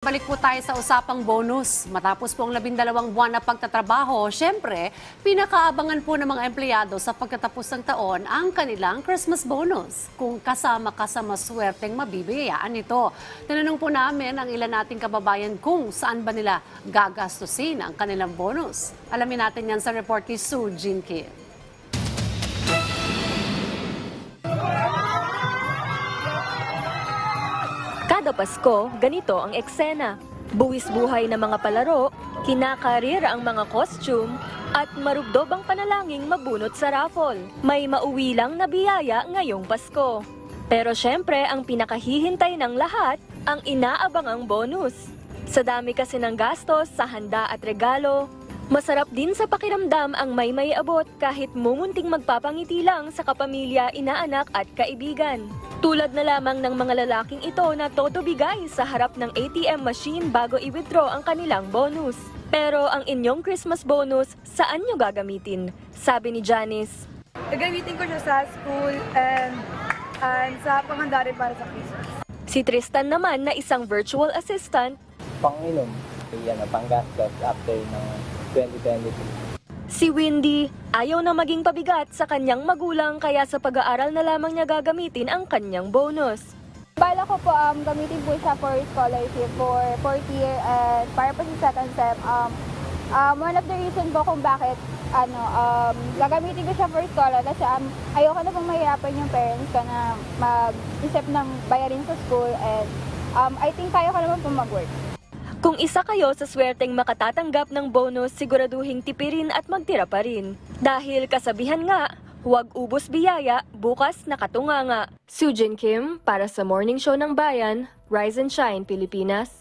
Balik po tayo sa usapang bonus. Matapos po ang labindalawang buwan na pagtatrabaho, syempre, pinakaabangan po ng mga empleyado sa pagkatapos ng taon ang kanilang Christmas bonus. Kung kasama ka sa maswerteng mabibiyayaan ito. Tinanong po namin ang ilan nating kababayan kung saan ba nila gagastusin ang kanilang bonus. Alamin natin yan sa report ni Sue Jean Kim. Kada Pasko, ganito ang eksena. Buwis buhay na mga palaro, kinakarir ang mga costume, at marugdob ang panalangin mabunot sa raffle. May mauwi lang na biyaya ngayong Pasko. Pero syempre, ang pinakahihintay ng lahat, ang inaabangang bonus. Sa dami kasi ng gastos sa handa at regalo, Masarap din sa pakiramdam ang may may abot kahit mumunting magpapangiti lang sa kapamilya, inaanak at kaibigan. Tulad na lamang ng mga lalaking ito na todo bigay sa harap ng ATM machine bago i-withdraw ang kanilang bonus. Pero ang inyong Christmas bonus, saan nyo gagamitin? Sabi ni Janice. Gagamitin ko siya sa school and, and sa panghanda rin para sa Christmas. Si Tristan naman na isang virtual assistant, panginom, yan, panggastos after ng 2023. Si Windy, ayaw na maging pabigat sa kanyang magulang kaya sa pag-aaral na lamang niya gagamitin ang kanyang bonus. Bala ko po um, gamitin po siya for scholarship for fourth year and para po sa second sem. Um, um, one of the reason po kung bakit ano, um, gagamitin ko siya for scholar kasi um, ayoko na pong mahirapan yung parents ko na mag-isip ng bayarin sa school and um, I think kaya ko naman po mag-work. Kung isa kayo sa swerteng makatatanggap ng bonus, siguraduhing tipirin at magtira pa rin. Dahil kasabihan nga, huwag ubos biyaya, bukas nakatunganga. Sujin Kim, para sa Morning Show ng Bayan, Rise and Shine, Pilipinas.